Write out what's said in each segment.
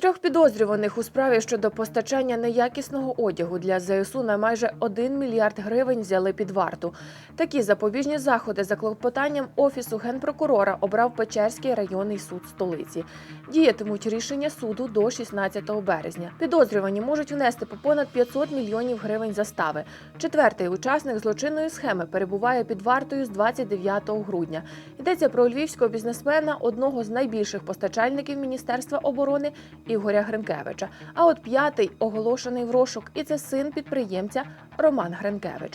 Трьох підозрюваних у справі щодо постачання неякісного одягу для ЗСУ на майже 1 мільярд гривень взяли під варту. Такі запобіжні заходи за клопотанням офісу генпрокурора обрав Печерський районний суд столиці. Діятимуть рішення суду до 16 березня. Підозрювані можуть внести по понад 500 мільйонів гривень застави. Четвертий учасник злочинної схеми перебуває під вартою з 29 грудня. Йдеться про львівського бізнесмена, одного з найбільших постачальників Міністерства оборони Ігоря Гринкевича. А от п'ятий оголошений в розшук, і це син підприємця Роман Гринкевич.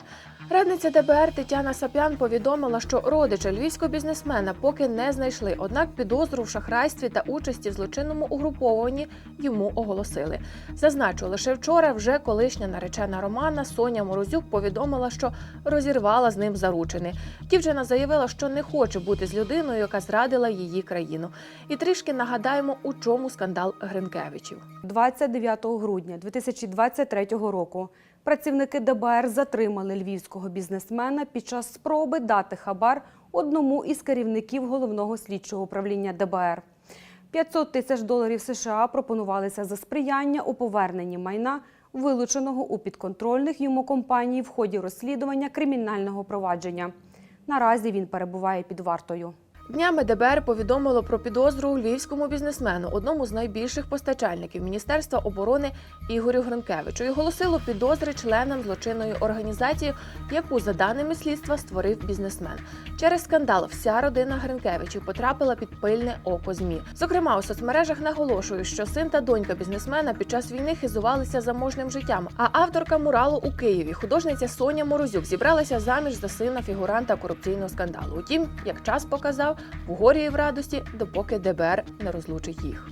Радниця ДБР Тетяна Сапян повідомила, що родича львівського бізнесмена поки не знайшли, однак підозру в шахрайстві та участі в злочинному угрупованні йому оголосили. Зазначу, лише вчора вже колишня наречена Романа Соня Морозюк повідомила, що розірвала з ним заручини. Дівчина заявила, що не хоче бути з людиною, яка зрадила її країну. І трішки нагадаємо, у чому скандал Гринкевичів. 29 грудня 2023 року працівники ДБР затримали львівського бізнесмена під час спроби дати хабар одному із керівників головного слідчого управління ДБР. 500 тисяч доларів США пропонувалися за сприяння у поверненні майна, вилученого у підконтрольних йому компаній в ході розслідування кримінального провадження. Наразі він перебуває під вартою. Днями ДБР повідомило про підозру львівському бізнесмену, одному з найбільших постачальників Міністерства оборони Ігорю Гринкевичу, і оголосило підозри членам злочинної організації, яку, за даними слідства, створив бізнесмен. Через скандал вся родина Гринкевичів потрапила під пильне око змі. Зокрема, у соцмережах наголошують, що син та донька бізнесмена під час війни хизувалися заможним життям. А авторка муралу у Києві, художниця Соня Морозюк, зібралася заміж за сина фігуранта корупційного скандалу. Утім, як час показав, в горі і в радості, допоки ДБР не розлучить їх.